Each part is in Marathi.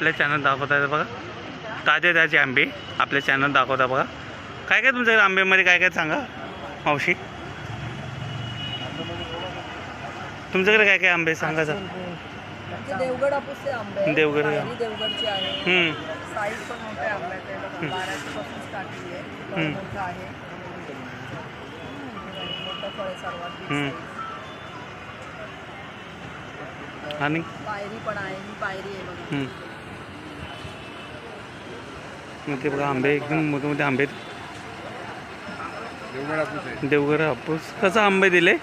आपल्या चॅनल दाखवत बघा. ताजे ताजे आंबे आपल्या चॅनल दाखवता बघा. काय काय तुमच्याकडे आंब्यामध्ये काय काय सांगा मावशी? तुमच्याकडे काय काय आंबे सांगा सर देवगड आंबे. देवगड. आणि? पायरी पण आहे. पायरी आहे बघा ते बघा आंबे एकदम मोठे मोठे आंबे. देवघर हापूस कसं आंबे दिले?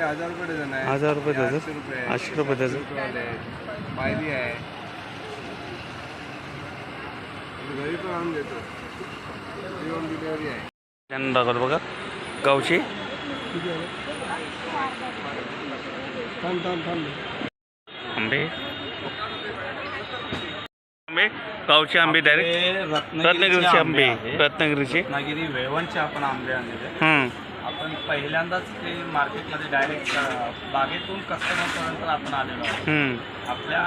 हजार रुपये डझन? आठशे रुपये आहे. आठशे रुपये डझन. रुपयेवाले आहे. पायरी आहे आम्ही घरी पण आणून देतो फ्री होम डिलिव्हरी आहे चॅनल दाखवतो बघा गावची आंबे आंबे गावचे आंबे डायरेक्ट रत्नागिरीचे आंबे रत्नागिरीचे. रत्नागिरी वेळवणचे आपण आंबे आणलेले हम्म, आपण पहिल्यांदाच ते मार्केटमध्ये डायरेक्ट बागेतून कस्टमरपर्यंत आपण आलेलो आहोत. आपल्या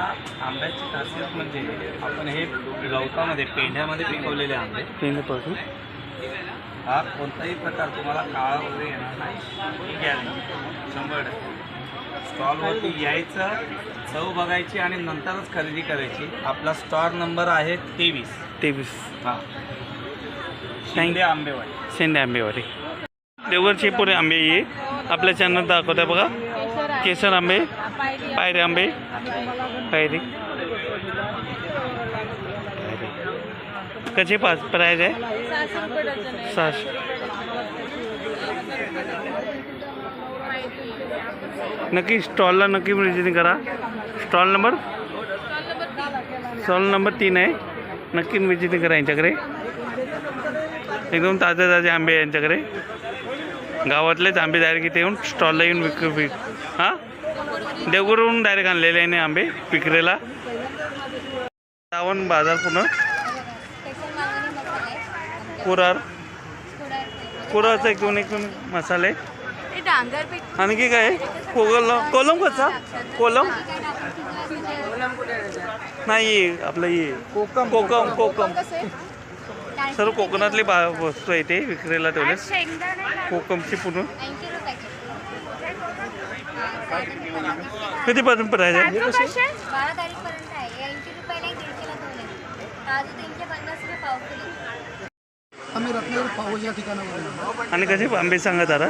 आंब्याची खासियत म्हणजे आपण हे गवतामध्ये पेंढ्यामध्ये पिकवलेले आंबे. पेंडीपासून हा कोणताही प्रकार तुम्हाला काळा वगैरे येणार नाही. गॅरंटी. शंभर टक्के. स्टॉलवरती यायचं चव बघायची आणि नंतरच खरेदी करायची. आपला स्टॉल नंबर आहे तेवीस. तेवीस. हा. शिंदे आंबेवाडी. शेंडे आंबेवाले देवघरचे पुरे आंबे ये. आपल्या चॅनल दाखवत आहे बघा. केसर आंबे पायरे आंबे पायरी. कसे पाच प्राईज आहे. सहाशे. नक्की स्टॉलला नक्की म्हणजे विजिटिंग करा. स्टॉल नंबर स्टॉल नंबर तीन आहे. नक्की विजिटिंग करा यांच्याकडे. एकदम ताजे ताजे आंबे आहे यांच्याकडे. गावातलेच आंबे डायरेक्ट इथे येऊन स्टॉलला येऊन विक विक हां? देवगडवरून डायरेक्ट आणलेले आहे ना आंबे विक्रेला. सावण बाजार पुन्हा कुरार कुरारचा एक दोन एक दोन मसाले. डांगरपीठ आणखी काय? कोलम कोलम कसा कोलम नाही आपलं हे. कोकम. कोकम कोकम. सर्व कोकणातले बा वस्तू आहे ते विक्रीला ठेवले कोकमची पुन्हा कधीपासून प्राईज आहे बारा तारीखपर्यंत आहे ऐंशी रुपयाला एक दीडशेला दोन आहे काजू तीनशे पन्नास रुपये पाव किलो आम्ही रत्नागिरी पाऊस या ठिकाणावर. आणि कसे आंबे सांगा जरा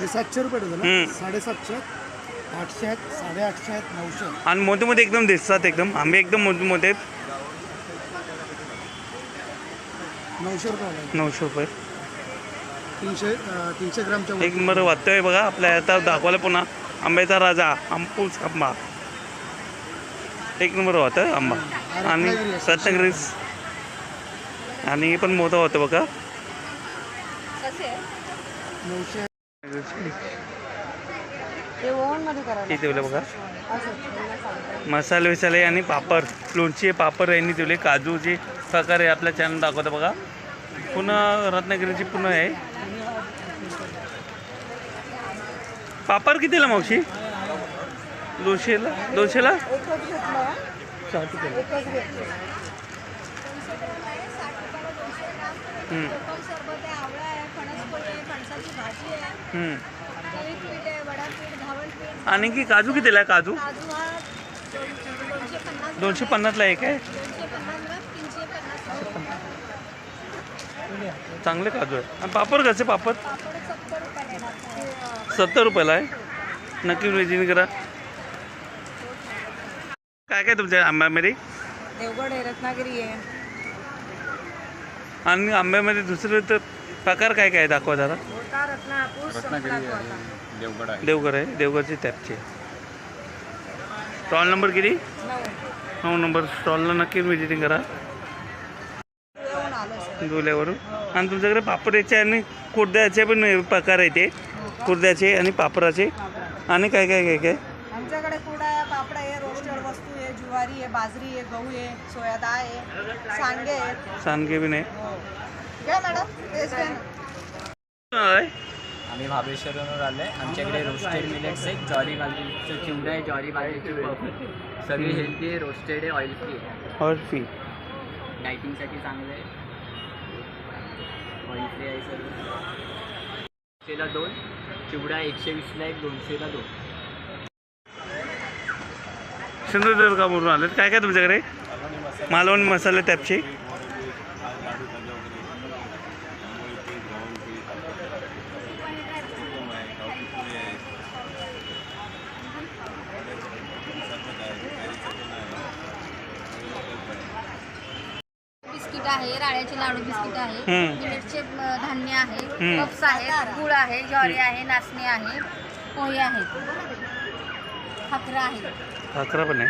हे सातशे रुपये डझन हम्म. साडेसातशे आहेत आठशे आहेत साडेआठशे आहेत नऊशे आहेत. आणि मोठे मोठे एकदम दिसतात एकदम. आंबे एकदम मोठे मोठे आहेत. नऊशे रुपये आहे नऊशे रुपये. तीनशे अं, तीनशे ग्रामच्या वर. एक नंबर वाटतोय बघा. आपल्या आता दाखवलं पुन्हा आंब्याचा राजा आंपूस आंबा. एक नंबर होतं आंबा. आणि रत्नागिरी आणि हे पण मोठं होतं बघा. हे ठेवलं बघा. मसाले विसाले आणि पापड. लोणची पापड यांनी ठेवले काजूचे प्रकार आहे आपल्या चॅनल दाखवतं बघा. पुन्हा रत्नागिरीची पुन्हा आहे. पापड कितीला मावशी? दोनशेला? दोनशेला? एकच घेतलं साठ रुपये एकच घेतलं हम्म, सरबत आहे आवळा आहे फणसपोळी आहे फणसाची भाजी आहे. हम्म. केळी पीठ आहे वडापीठ धावण पीठ आणि की काजू कितीला आहे काजू? काजू हा दोन- दोनशे पन्नास दोनशे पन्नासला एक आहे? दोनशे पन्नास ग्राम तीनशे पन्नास चांगले काजू आहे. आणि पापड कसे पापड? पापड सत्तर रुपयाला येणार सत्तर रुपयाला आहे? नक्की विजिट करा. काय काय तुमच्या आंब्यामध्ये देवगड आहे रत्नागिरी आहे. आणि आंब्यामध्ये दुसरे तर प्रकार काय काय आहे? दाखवा जरा. मोठा रत्ना हापूस संपला तो आता. देवगड आहे. देवघर आहे. देवघरची टॅपची स्टॉल नंबर किती? नऊ नऊ नंबर स्टॉलला नक्की विजिटिंग करा. येऊन आलो सर डोल्यावरून. आणि तुमच्याकडे पापडाचे आणि कुर्द्याचे पण प्रकार आहे ते. कुर्द्याचे आणि पापडाचे. आणि काय काय काय काय? आमच्याकडे कुरडा आहे पापड आहे रोस्टेड वस्तू आहे ज्वारी आहे बाजरी आहे गहू आहे सोया डाळ आहे सांडगे आहेत. सांडगे बी नाही. हो. घ्या मॅडम तेच घ्या ना. आहे आम्ही महाबळेश्वरवरून आलो आहे आमच्याकडे रोस्टेड मिलेट्स आहेत. ज्वारी बाजरीचं चिवडा आहे ज्वारी बाजरीची बर्फी सगळी हेल्दी आहे रोस्टेड आहे ऑइल फ्री आहे. और फी डायटिंगसाठी चांगलं आहे. ऑइल फ्री आहे सर्व एकशेला दोन चिवडा एकशे वीसला एक दोनशेला दोन. सिंधुदुर्गावरून आलेत काय काय तुमच्याकडे मालवणी मसाले बिस्किट आहे राळ्याचे लाडू बिस्किट आहे. मिलेटचे धान्य आहे. पप्स आहेत गुळ आहे ज्वारी आहे नाचणी आहे पोहे आहेत खाकरा आहे खाकरा पण आहे.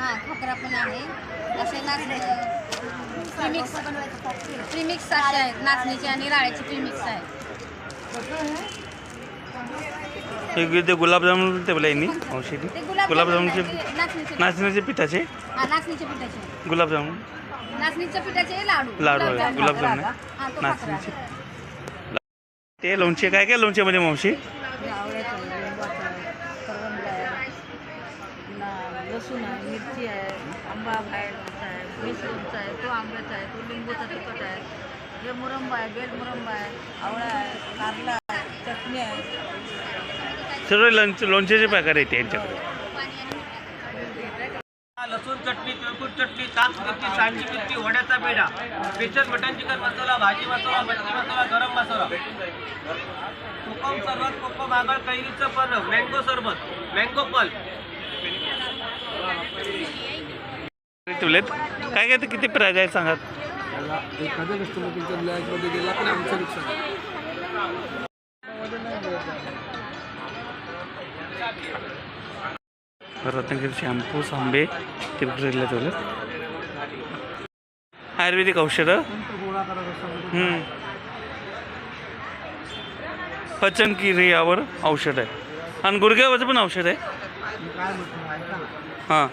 हां खाकरा पण आहे. असे नाच प्रीमिक्स प्रीमिक्स असे आहेत. नाचणीचे आणि राळ्याचे प्रीमिक्स आहेत. एक ते गुलाबजामुन ठेवलं यांनी औषधी. ते गुलाबजामुन गुलाबजामुनचे नाचणीचे नाचणीचे पिठाचे. हा नाचणीच्या पिठाचे. गुलाबजामुन. नाचणीच्या पिठाचे लाडू. लाडू आहे, गुलाबजामुन. आहे. हा, तो खाकरा नाचणीचे. आहे. ते लोणचे काय काय लोणच्यामध्ये मावशी आवळ्याचं आहे लिंबाचं आहे करवंद आहे ना लसूण आहे मिरची आहे आंबा आहे लोणचा आहे वीस लोणचा आहे तो आंब्याचा आहे तो लिंबूचा तिखट आहे हे मुरंबा आहे बेल मुरंबा आहे आवळा आहे कारला आहे चटणी आहे. सर्व लोणचे लोणच्याचे प्रकार आहेत यांच्याकडे. लसूण चटणी तिळकुट चटणी ताक मिरची सांडगी मिरची वड्याचा पेढा स्पेशल मटन चिकन मसाला भाजी मसाला मच्छी मसाला गरम मसाला. कोकम सरबत कोकम आगळ कैरीचं पर्र मँगो सरबत मँगो पल ठेवलेत. काय काय किती प्राईज आहे सांगा एखाद्या कस्टमर तुमच्या लॅजमध्ये गेला पण आमचं नुकसान. रत्नागिरी शॅम्पू सांबे ते विक्रीला ठेवलेत. आयुर्वेदिक औषधं. पचन क्रियावर औषध आहे. आणि गुडघ्यावरचं पण औषध आहे. हां.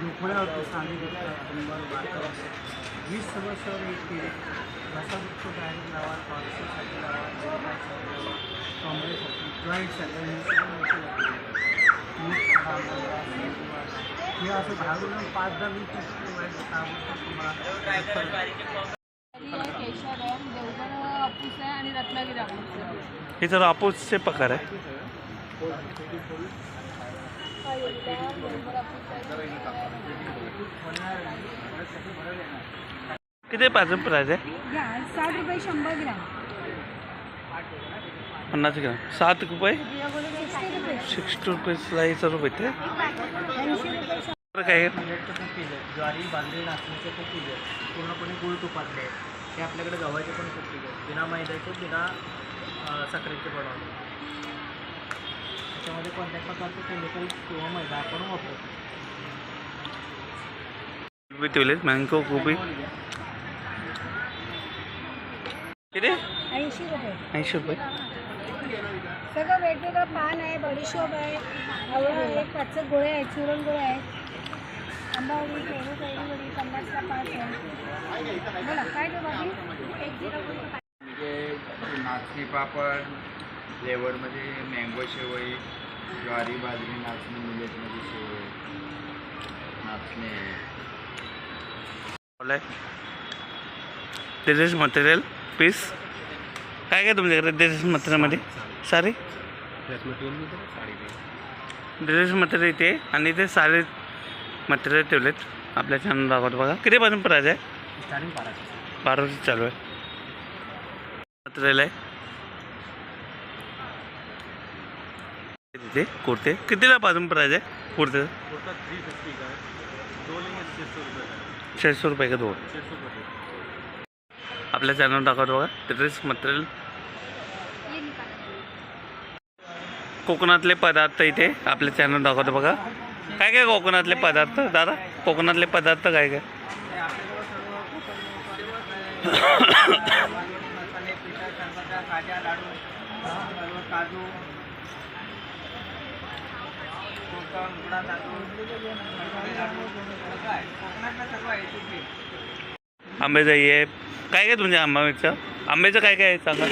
दुखण्यावरती सांगितलं वीस समस्यावर व्यक्ती घसा दुखतो डायरेक्ट लावा लावा कॉम्प्रेसाठी जॉईंटसाठी हे असं झाडून पाच दहा वीस तुम्हाला हे तर अपोजचे प्रकार आहे. किती पाच प्राईज आहे? साठ रुपये शंभर ग्राम. पन्नास ग्राम. सात रुपये? सिक्स्टी रुपये स्लाईचं रुपये ते. काय ज्वारी बाजरी नाचणीचं तूप पिलं पूर्णपणे गुळ तुपातले आहे हे आपल्याकडे गव्हाचे पण तूप पिलं बिना मैद्याचे बिना साखरेचे बनवले त्याच्यामध्ये कोणत्याच प्रकारचे केमिकल किंवा मैदा आपण वापरतो मँगो गोबी. किती? ऐंशी रुपये. ऐंशी रुपये. सगळं वेगवेगळं पान आहे बडीशोप आहे आवळा आहे पाचक गोळे आहेत चुरण गोळे आहेत. आंबावडी पेरू पन्नासला पाच आहे. बोला काय देऊ बाकी एक झिरो म्हणजे नाचणी पापड फ्लेवरमध्ये मँगो शेवई ज्वारी बाजरी नाचणी मिलेटमध्ये शेवई नाचणी. ड्रेस मटेरियल पीस काय काय तुमच्याकडे ड्रेस मटेरियलमध्ये सारे? ड्रेस मटेरियल इथे. आणि ते सारे मटेरियल ठेवलेत. आपल्या चॅनल दाखवतो बघा. कितीपासून प्राईज आहे? बाराशे. चालू आहे. मटेरियल आहे. तिथे कुर्ते। कितीला पासून प्राईज आहे कुर्ते? छेशे रुपये का दोन आपल्या चॅनल दाखवतो बघा ड्रेस मटेरियल कोकणातले पदार्थ इथे आपल्या चॅनल दाखवतो बघा। काय काय कोकणातले पदार्थ? दादा कोकणातले पदार्थ काय काय? मसाले पिठा सरबता खाजा लाडू सर्व काजू तांदूळ आहे आंब्याचं हे काय काय तुमच्या आंब्याचं आंब्याचं काय काय आहे सांगा?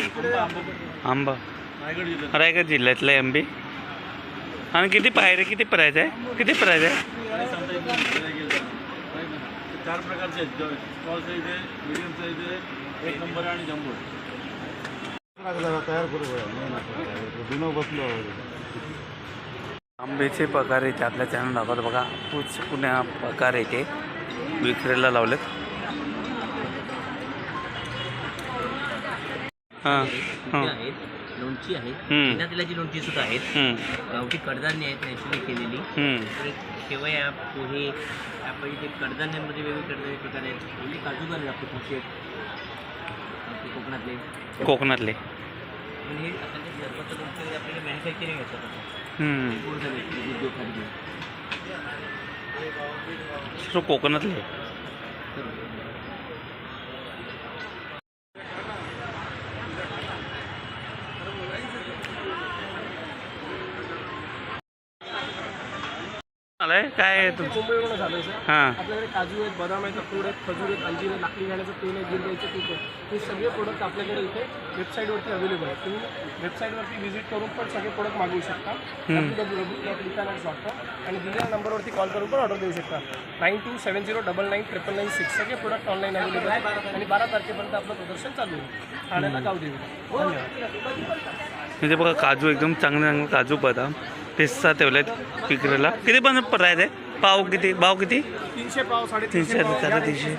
आंबा. रायगड जिल्ह्यातलं. आहे आंबे. आणि किती पायरे किती प्राईज आहे? किती प्राईज आहे? चार प्रकारचे आहेत. स्मॉल साईज आहे मिडियम साईज आहे एक नंबर आणि जम्बो तयार करू जुनं बसलो आंब्याचे प्रकार येते आपल्या चॅनल दाखवतो बघा. तूच पुण्या प्रकार येते. विक्रीला लावलेत. हां हां. आहेत लोणची आहे हम्म. बिना तेलाची लोणची सुद्धा आहेत गावठी कडधान्य आहेत नॅचरली केलेली. शेवया पोहे आपण इथे कडधान्यांमध्ये वेगवेगळे कडधान्य प्रकार आहेत. म्हणजे काजू घाले आपले आपले कोकणातले. कोकणातले. आणि हे आपल्याला मॅन्युफॅक्चरिंग हम्म. पूर्ण झाले उद्योग कोकणातले. आलंय? काय आहे तुमचं? मुंबईवरून झालं सर. हां. आपल्याकडे काजू आहेत बदाम आहेत अक्रोड आहेत खजूर आहेत अंजीर आहेत लाकडी घाण्याचं तेल आहे गिरगाईचं तूप आहे. हे सगळे प्रोडक्ट आपल्याकडे इथे वेबसाईटवरती अवेलेबल आहेत. तुम्ही वेबसाईटवरती व्हिजिट करून पण सगळे प्रोडक्ट मागवू शकता. आणि दिलेल्या नंबरवरती कॉल करून पण ऑर्डर देऊ शकता. Nine two seven zero double nine triple nine six सगळे प्रोडक्ट ऑनलाईन अवेलेबल आहेत. आणि बारा तारखेपर्यंत आपलं प्रदर्शन चालू आहे ठाण्याला गाव देवी. धन्यवाद. म्हणजे बघा काजू एकदम चांगले चांगले काजू बदाम. पिस्सा ठेवलेत विक्रीला किती पण आहे. पाव किती? भाव किती? तीनशे पाव साडेतीनशे साडेतीनशे.